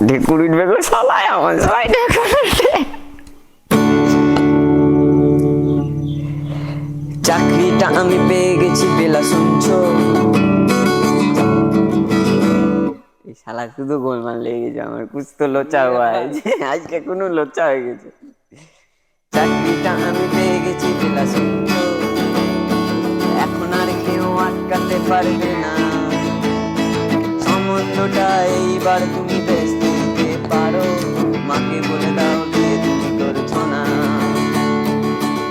উঠবে গো সবাই আমার সবাই চাকরিটা আমি পেয়ে গেছি বেলা শুনছো? এই শালা শুধু গোলমাল লেগে গেছে আমার কুছ তো লোচা হওয়া আজকে কোনো লোচা হয়ে গেছে। চাকরিটা আমি পেয়ে গেছি বেলা শুনছো? এখন আর কেউ আটকাতে পারবে না। সম্বন্ধটা এইবার তুমি বেশ দিতে পারো, মাকে বলে দাও বিয়ে তুমি করছ না।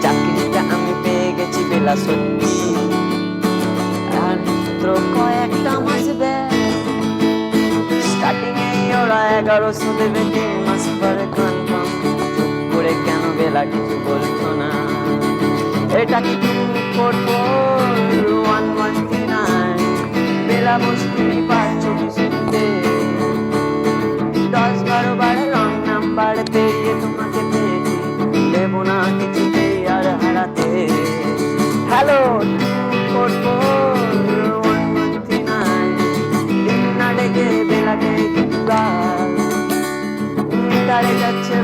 চাকরিটা আমি পেয়ে গেছি বেলা সত্যি। আর মাত্র কয়েকটা মাস স্টার্টিং এ ওরা এগারোশো দেবে, তিন মাস পরে কনফার্ম করে কেন বেলা কিছু বলছো না? এটা কি তুমি করব? ওয়ান ওয়ান নাইন বেলা মুশকিল হ্যালো করব বেলাকে কিংবার তারে যাচ্ছে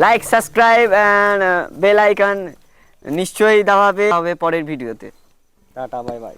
like subscribe and bell icon নিশ্চয়ই দাবাবে হবে পরের ভিডিওতে টাটা বাই বাই